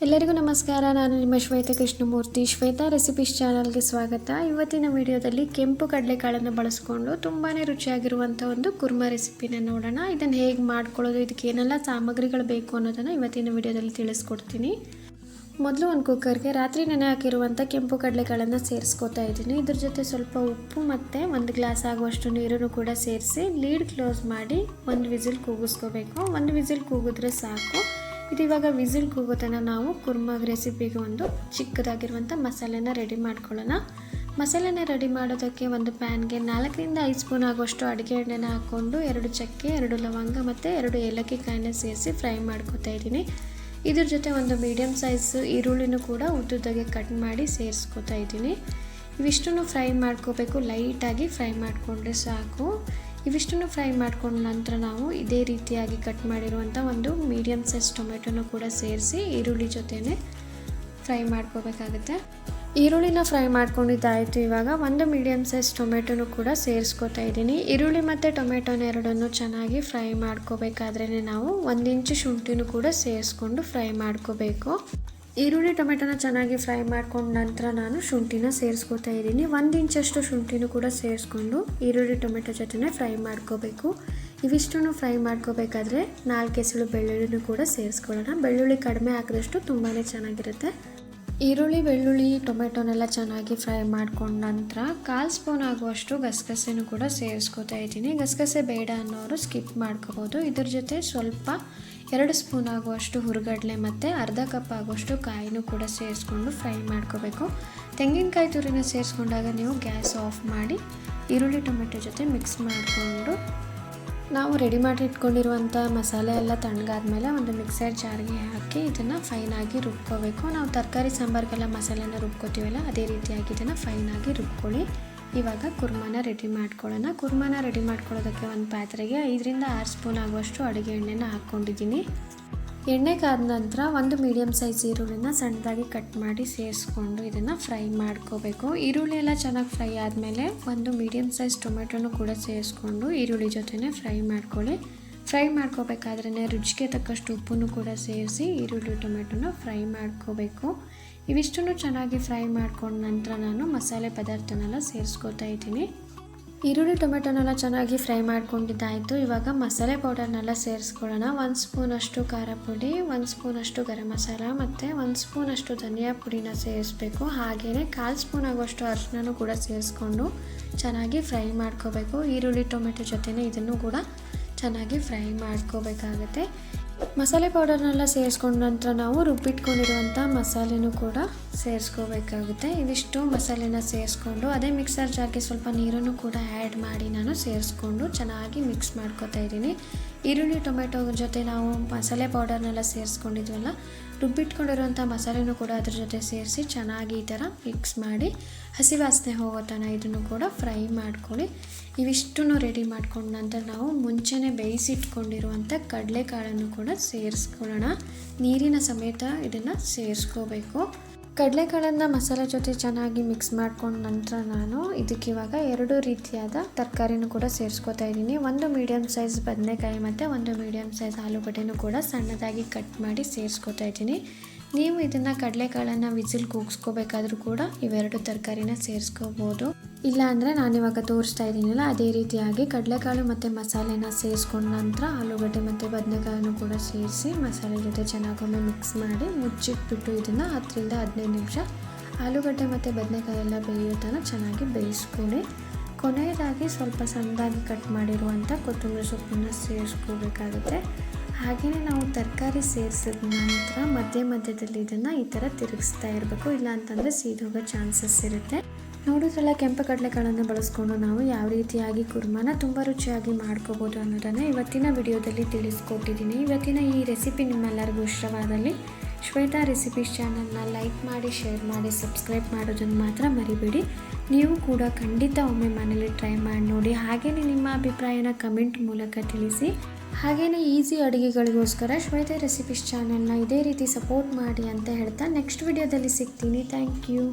ಎಲ್ಲರಿಗೂ ನಮಸ್ಕಾರ. ನಾನು ನಿಮ್ಮ ಶ್ವೇತಾ ಕೃಷ್ಣಮೂರ್ತಿ. ಶ್ವೇತಾ ರೆಸಿಪೀಸ್ ಚಾನಲ್ಗೆ ಸ್ವಾಗತ. ಇವತ್ತಿನ ವಿಡಿಯೋದಲ್ಲಿ ಕೆಂಪು ಕಡಲೆಕಾಳನ್ನು ಬಳಸ್ಕೊಂಡು ತುಂಬಾ ರುಚಿಯಾಗಿರುವಂಥ ಒಂದು ಕುರ್ಮ ರೆಸಿಪಿನ ನೋಡೋಣ. ಇದನ್ನು ಹೇಗೆ ಮಾಡ್ಕೊಳ್ಳೋದು, ಇದಕ್ಕೆ ಏನೆಲ್ಲ ಸಾಮಗ್ರಿಗಳು ಬೇಕು ಅನ್ನೋದನ್ನು ಇವತ್ತಿನ ವಿಡಿಯೋದಲ್ಲಿ ತಿಳಿಸ್ಕೊಡ್ತೀನಿ. ಮೊದಲು ಒಂದು ಕುಕ್ಕರ್ಗೆ ರಾತ್ರಿ ನೆನೆ ಹಾಕಿರುವಂಥ ಕೆಂಪು ಕಡಲೆಕಾಳನ್ನು ಸೇರಿಸ್ಕೊತಾ ಇದ್ದೀನಿ. ಇದ್ರ ಜೊತೆ ಸ್ವಲ್ಪ ಉಪ್ಪು ಮತ್ತು ಒಂದು ಗ್ಲಾಸ್ ಆಗುವಷ್ಟು ನೀರನ್ನು ಕೂಡ ಸೇರಿಸಿ, ಲೀಡ್ ಕ್ಲೋಸ್ ಮಾಡಿ ಒಂದು ವಿಸಿಲ್ ಕೂಗಿಸ್ಕೋಬೇಕು. ಒಂದು ವಿಸಿಲ್ ಕೂಗಿದ್ರೆ ಸಾಕು. ಇದು ಇವಾಗ ವಿಸಿಲ್ ಕೂಗೋತನ ನಾವು ಕುರ್ಮಾ ರೆಸಿಪಿಗೆ ಒಂದು ಚಿಕ್ಕದಾಗಿರುವಂಥ ಮಸಾಲೆನ ರೆಡಿ ಮಾಡ್ಕೊಳ್ಳೋಣ. ಮಸಾಲೆನ ರೆಡಿ ಮಾಡೋದಕ್ಕೆ ಒಂದು ಪ್ಯಾನ್ಗೆ ನಾಲ್ಕರಿಂದ ಐದು ಸ್ಪೂನ್ ಆಗುವಷ್ಟು ಅಡುಗೆ ಎಣ್ಣೆನ ಹಾಕ್ಕೊಂಡು ಎರಡು ಚಕ್ಕೆ, ಎರಡು ಲವಂಗ ಮತ್ತು ಎರಡು ಏಲಕ್ಕಿ ಕಾಯಿನ ಸೇರಿಸಿ ಫ್ರೈ ಮಾಡ್ಕೊತಾ ಇದ್ದೀನಿ. ಇದ್ರ ಜೊತೆ ಒಂದು ಮೀಡಿಯಮ್ ಸೈಜ್ ಈರುಳ್ಳಿನೂ ಕೂಡ ಉದ್ದುದ್ದಾಗೆ ಕಟ್ ಮಾಡಿ ಸೇರಿಸ್ಕೊತಾ ಇದ್ದೀನಿ. ಇವಿಷ್ಟನ್ನು ಫ್ರೈ ಮಾಡ್ಕೋಬೇಕು, ಲೈಟಾಗಿ ಫ್ರೈ ಮಾಡಿಕೊಂಡ್ರೆ ಸಾಕು. ಇವಿಷ್ಟನ್ನು ಫ್ರೈ ಮಾಡ್ಕೊಂಡ ನಂತರ ನಾವು ಇದೇ ರೀತಿಯಾಗಿ ಕಟ್ ಮಾಡಿರುವಂಥ ಒಂದು ಮೀಡಿಯಮ್ ಸೈಜ್ ಟೊಮೆಟೊನ ಕೂಡ ಸೇರಿಸಿ ಈರುಳ್ಳಿ ಜೊತೆನೇ ಫ್ರೈ ಮಾಡ್ಕೋಬೇಕಾಗುತ್ತೆ. ಈರುಳ್ಳಿನ ಫ್ರೈ ಮಾಡ್ಕೊಂಡಿದ್ದಾಯಿತು ಇವಾಗ ಒಂದು ಮೀಡಿಯಮ್ ಸೈಜ್ ಟೊಮೆಟೊನು ಕೂಡ ಸೇರಿಸ್ಕೊತಾ ಇದ್ದೀನಿ. ಈರುಳ್ಳಿ ಮತ್ತು ಟೊಮೆಟೊನ ಎರಡನ್ನು ಚೆನ್ನಾಗಿ ಫ್ರೈ ಮಾಡ್ಕೋಬೇಕಾದ್ರೇ ನಾವು ಒಂದು ಇಂಚು ಶುಂಠಿನೂ ಕೂಡ ಸೇರಿಸ್ಕೊಂಡು ಫ್ರೈ ಮಾಡ್ಕೋಬೇಕು. ಈರುಳ್ಳಿ, ಟೊಮೆಟೊನ ಚೆನ್ನಾಗಿ ಫ್ರೈ ಮಾಡ್ಕೊಂಡ ನಂತರ ನಾನು ಶುಂಠಿನ ಸೇರಿಸ್ಕೊತಾ ಇದ್ದೀನಿ. ಒಂದು ಇಂಚಷ್ಟು ಶುಂಠಿನೂ ಕೂಡ ಸೇರಿಸ್ಕೊಂಡು ಈರುಳ್ಳಿ, ಟೊಮೆಟೊ ಜೊತೆನೇ ಫ್ರೈ ಮಾಡ್ಕೋಬೇಕು. ಇವಿಷ್ಟನ್ನು ಫ್ರೈ ಮಾಡ್ಕೋಬೇಕಾದ್ರೆ ನಾಲ್ಕು ಎಸಳು ಬೆಳ್ಳುಳ್ಳಿನೂ ಕೂಡ ಸೇರಿಸ್ಕೊಳ್ಳೋಣ. ಬೆಳ್ಳುಳ್ಳಿ ಕಡಿಮೆ ಹಾಕಿದಷ್ಟು ತುಂಬಾ ಚೆನ್ನಾಗಿರುತ್ತೆ. ಈರುಳ್ಳಿ, ಬೆಳ್ಳುಳ್ಳಿ, ಟೊಮೆಟೊನೆಲ್ಲ ಚೆನ್ನಾಗಿ ಫ್ರೈ ಮಾಡ್ಕೊಂಡ ನಂತರ ಕಾಲು ಸ್ಪೂನ್ ಆಗುವಷ್ಟು ಗಸಗಸೆನೂ ಕೂಡ ಸೇರಿಸ್ಕೊತಾ ಇದ್ದೀನಿ. ಗಸಗಸೆ ಬೇಡ ಅನ್ನೋರು ಸ್ಕಿಪ್ ಮಾಡ್ಕೋಬೋದು. ಇದ್ರ ಜೊತೆ ಸ್ವಲ್ಪ ಎರಡು ಸ್ಪೂನ್ ಆಗುವಷ್ಟು ಹುರುಗಡಲೆ ಮತ್ತು ಅರ್ಧ ಕಪ್ ಆಗುವಷ್ಟು ಕಾಯಿನೂ ಕೂಡ ಸೇರಿಸ್ಕೊಂಡು ಫ್ರೈ ಮಾಡ್ಕೋಬೇಕು. ತೆಂಗಿನಕಾಯಿ ತುರಿನ ಸೇರಿಸ್ಕೊಂಡಾಗ ನೀವು ಗ್ಯಾಸ್ ಆಫ್ ಮಾಡಿ ಈರುಳ್ಳಿ, ಟೊಮೆಟೊ ಜೊತೆ ಮಿಕ್ಸ್ ಮಾಡಿಕೊಂಡು ನಾವು ರೆಡಿ ಮಾಡಿ ಇಟ್ಕೊಂಡಿರುವಂಥ ಮಸಾಲೆ ಎಲ್ಲ ತಣ್ಣಗಾದ್ಮೇಲೆ ಒಂದು ಮಿಕ್ಸರ್ ಜಾರ್ಗೆ ಹಾಕಿ ಇದನ್ನು ಫೈನಾಗಿ ರುಬ್ಕೋಬೇಕು. ನಾವು ತರಕಾರಿ ಸಾಂಬಾರಿಗೆಲ್ಲ ಮಸಾಲೆನ ರುಬ್ಕೋತೀವಲ್ಲ, ಅದೇ ರೀತಿಯಾಗಿ ಇದನ್ನು ಫೈನಾಗಿ ರುಬ್ಕೊಳ್ಳಿ. ಇವಾಗ ಕುರ್ಮಾನ ರೆಡಿ ಮಾಡ್ಕೊಳ್ಳೋಣ. ಕುರ್ಮಾನ ರೆಡಿ ಮಾಡ್ಕೊಳ್ಳೋದಕ್ಕೆ ಒಂದು ಪಾತ್ರೆಗೆ ಐದರಿಂದ ಆರು ಸ್ಪೂನ್ ಆಗುವಷ್ಟು ಅಡುಗೆ ಎಣ್ಣೆನ ಹಾಕ್ಕೊಂಡಿದ್ದೀನಿ. ಎಣ್ಣೆ ಕಾದ ನಂತರ ಒಂದು ಮೀಡಿಯಮ್ ಸೈಜ್ ಈರುಳ್ಳಿನ ಸಣ್ಣದಾಗಿ ಕಟ್ ಮಾಡಿ ಸೇರಿಸ್ಕೊಂಡು ಇದನ್ನು ಫ್ರೈ ಮಾಡ್ಕೋಬೇಕು. ಈರುಳ್ಳಿ ಎಲ್ಲ ಚೆನ್ನಾಗಿ ಫ್ರೈ ಆದಮೇಲೆ ಒಂದು ಮೀಡಿಯಮ್ ಸೈಜ್ ಟೊಮೆಟೊನು ಕೂಡ ಸೇರಿಸ್ಕೊಂಡು ಈರುಳ್ಳಿ ಜೊತೆನೇ ಫ್ರೈ ಮಾಡ್ಕೊಳ್ಳಿ. ಫ್ರೈ ಮಾಡ್ಕೋಬೇಕಾದ್ರೇ ರುಚಿಗೆ ತಕ್ಕಷ್ಟು ಉಪ್ಪನ್ನು ಕೂಡ ಸೇರಿಸಿ ಈರುಳ್ಳಿ ಟೊಮೆಟೊನ ಫ್ರೈ ಮಾಡ್ಕೋಬೇಕು. ಇವಿಷ್ಟನ್ನು ಚೆನ್ನಾಗಿ ಫ್ರೈ ಮಾಡ್ಕೊಂಡ ನಂತರ ನಾನು ಮಸಾಲೆ ಪದಾರ್ಥನೆಲ್ಲ ಸೇರಿಸ್ಕೊತಾ ಇದ್ದೀನಿ. ಈರುಳ್ಳಿ, ಟೊಮೆಟೊನೆಲ್ಲ ಚೆನ್ನಾಗಿ ಫ್ರೈ ಮಾಡ್ಕೊಂಡಿದ್ದಾಯಿತು. ಇವಾಗ ಮಸಾಲೆ ಪೌಡರ್ನೆಲ್ಲ ಸೇರಿಸ್ಕೊಳ್ಳೋಣ. ಒಂದು ಸ್ಪೂನಷ್ಟು ಖಾರ ಪುಡಿ, ಒಂದು ಸ್ಪೂನಷ್ಟು ಗರಂ ಮಸಾಲ ಮತ್ತು ಒಂದು ಸ್ಪೂನಷ್ಟು ಧನಿಯಾ ಪುಡಿನ ಸೇರಿಸ್ಬೇಕು. ಹಾಗೆಯೇ ಕಾಲು ಸ್ಪೂನ್ ಆಗುವಷ್ಟು ಅರಿಶಿನೂ ಕೂಡ ಸೇರಿಸ್ಕೊಂಡು ಚೆನ್ನಾಗಿ ಫ್ರೈ ಮಾಡ್ಕೋಬೇಕು. ಈರುಳ್ಳಿ, ಟೊಮೆಟೊ ಜೊತೆನೇ ಇದನ್ನು ಕೂಡ ಚೆನ್ನಾಗಿ ಫ್ರೈ ಮಾಡ್ಕೋಬೇಕಾಗತ್ತೆ. ಮಸಾಲೆ ಪೌಡರ್ನೆಲ್ಲ ಸೇರಿಸ್ಕೊಂಡ ನಂತರ ನಾವು ರುಬ್ಬಿಟ್ಕೊಂಡಿರುವಂಥ ಮಸಾಲೆನೂ ಕೂಡ ಸೇರಿಸ್ಕೋಬೇಕಾಗುತ್ತೆ. ಇವಿಷ್ಟು ಮಸಾಲೆನ ಸೇರಿಸ್ಕೊಂಡು ಅದೇ ಮಿಕ್ಸರ್ ಜಾರ್ಗೆ ಸ್ವಲ್ಪ ನೀರನ್ನು ಕೂಡ ಆ್ಯಡ್ ಮಾಡಿ ನಾನು ಸೇರಿಸ್ಕೊಂಡು ಚೆನ್ನಾಗಿ ಮಿಕ್ಸ್ ಮಾಡ್ಕೊತಾ ಇದ್ದೀನಿ. ಈರುಳ್ಳಿ ಟೊಮೆಟೊ ಜೊತೆ ನಾವು ಮಸಾಲೆ ಪೌಡರ್ನೆಲ್ಲ ಸೇರಿಸ್ಕೊಂಡಿದ್ವಲ್ಲ, ರುಬ್ಬಿಟ್ಕೊಂಡಿರುವಂಥ ಮಸಾಲೆನೂ ಕೂಡ ಅದ್ರ ಜೊತೆ ಸೇರಿಸಿ ಚೆನ್ನಾಗಿ ಈ ಥರ ಮಿಕ್ಸ್ ಮಾಡಿ ಹಸಿ ವಾಸನೆ ಹೋಗೋ ತನಕ ಇದನ್ನು ಕೂಡ ಫ್ರೈ ಮಾಡ್ಕೊಳ್ಳಿ. ಇವಿಷ್ಟನ್ನು ರೆಡಿ ಮಾಡ್ಕೊಂಡ ನಂತರ ನಾವು ಮುಂಚೆನೇ ಬೇಯಿಸಿಟ್ಕೊಂಡಿರುವಂಥ ಕಡಲೆಕಾಳನ್ನು ಕೂಡ ಸೇರಿಸ್ಕೊಳ್ಳೋಣ. ನೀರಿನ ಸಮೇತ ಇದನ್ನು ಸೇರಿಸ್ಕೋಬೇಕು. ಕಡಲೆಕಾಳನ್ನು ಮಸಾಲೆ ಜೊತೆ ಚೆನ್ನಾಗಿ ಮಿಕ್ಸ್ ಮಾಡ್ಕೊಂಡ ನಂತರ ನಾನು ಇದಕ್ಕೆ ಇವಾಗ ಎರಡು ರೀತಿಯಾದ ತರಕಾರಿನೂ ಕೂಡ ಸೇರಿಸ್ಕೊತಾ ಇದ್ದೀನಿ. ಒಂದು ಮೀಡಿಯಮ್ ಸೈಜ್ ಬದನೆಕಾಯಿ ಮತ್ತು ಒಂದು ಮೀಡಿಯಮ್ ಸೈಜ್ ಆಲೂಗಡ್ಡೆನೂ ಕೂಡ ಸಣ್ಣದಾಗಿ ಕಟ್ ಮಾಡಿ ಸೇರಿಸ್ಕೊತಾ ಇದ್ದೀನಿ. ನೀವು ಇದನ್ನು ಕಡಲೆಕಾಳನ್ನು ವಿಸಿಲ್ ಕೂಗಿಸ್ಕೋಬೇಕಾದ್ರೂ ಕೂಡ ಇವೆರಡು ತರಕಾರಿನ ಸೇರಿಸ್ಕೋಬೋದು. ಇಲ್ಲ ನಾನು ನಾನಿವಾಗ ತೋರಿಸ್ತಾ ಇದ್ದೀನಲ್ಲ, ಅದೇ ರೀತಿಯಾಗಿ ಕಡಲೆಕಾಳು ಮತ್ತು ಮಸಾಲೆನ ಸೇರಿಸ್ಕೊಂಡ ನಂತರ ಆಲೂಗಡ್ಡೆ ಮತ್ತು ಬದನೆಕಾಯನ್ನು ಕೂಡ ಸೇರಿಸಿ ಮಸಾಲೆ ಜೊತೆ ಚೆನ್ನಾಗೊಮ್ಮೆ ಮಿಕ್ಸ್ ಮಾಡಿ ಮುಚ್ಚಿಟ್ಬಿಟ್ಟು ಇದನ್ನು ಹತ್ತರಿಂದ ಹದಿನೈದು ನಿಮಿಷ ಆಲೂಗಡ್ಡೆ ಮತ್ತು ಬದನೆಕಾಯಿ ಎಲ್ಲ ಬೇಯೋ ಚೆನ್ನಾಗಿ ಬೇಯಿಸ್ಕೊಳ್ಳಿ. ಕೊನೆಯದಾಗಿ ಸ್ವಲ್ಪ ಸಣ್ಣದಾಗಿ ಕಟ್ ಮಾಡಿರುವಂಥ ಕೊತ್ತಂಬರಿ ಸೊಪ್ಪನ್ನು ಸೇರಿಸ್ಕೋಬೇಕಾಗುತ್ತೆ. ಹಾಗೆಯೇ ನಾವು ತರಕಾರಿ ಸೇರಿಸಿದ ನಂತರ ಮಧ್ಯ ಮಧ್ಯದಲ್ಲಿ ಇದನ್ನು ಈ ಥರ ತಿರುಗಿಸ್ತಾ ಇರಬೇಕು. ಇಲ್ಲ ಅಂತಂದರೆ ಸೀದೋಗೋ ಚಾನ್ಸಸ್ ಇರುತ್ತೆ. ನೋಡೋದ್ರೆಲ್ಲ ಕೆಂಪು ಕಡಲೆಗಳನ್ನು ಬಳಸ್ಕೊಂಡು ನಾವು ಯಾವ ರೀತಿಯಾಗಿ ಕುರ್ಮಾನ ತುಂಬ ರುಚಿಯಾಗಿ ಮಾಡ್ಕೋಬೋದು ಅನ್ನೋದನ್ನು ಇವತ್ತಿನ ವಿಡಿಯೋದಲ್ಲಿ ತಿಳಿಸ್ಕೊಟ್ಟಿದ್ದೀನಿ. ಇವತ್ತಿನ ಈ ರೆಸಿಪಿ ನಿಮ್ಮೆಲ್ಲರಿಗೂ ಇಷ್ಟವಾದಲ್ಲಿ ಶ್ವೇತಾ ರೆಸಿಪೀಸ್ ಚಾನಲ್ನ ಲೈಕ್ ಮಾಡಿ, ಶೇರ್ ಮಾಡಿ, ಸಬ್ಸ್ಕ್ರೈಬ್ ಮಾಡೋದನ್ನು ಮಾತ್ರ ಮರಿಬೇಡಿ. ನೀವು ಕೂಡ ಖಂಡಿತ ಒಮ್ಮೆ ಮನೇಲಿ ಟ್ರೈ ಮಾಡಿ ನೋಡಿ. ಹಾಗೆಯೇ ನಿಮ್ಮ ಅಭಿಪ್ರಾಯನ ಕಮೆಂಟ್ ಮೂಲಕ ತಿಳಿಸಿ. ಹಾಗೆಯೇ ಈಸಿ ಅಡುಗೆಗಳಿಗೋಸ್ಕರ ಶ್ವೇತಾ ರೆಸಿಪೀಸ್ ಚಾನಲ್ನ ಇದೇ ರೀತಿ ಸಪೋರ್ಟ್ ಮಾಡಿ ಅಂತ ಹೇಳ್ತಾ ನೆಕ್ಸ್ಟ್ ವಿಡಿಯೋದಲ್ಲಿ ಸಿಗ್ತೀನಿ. Thank you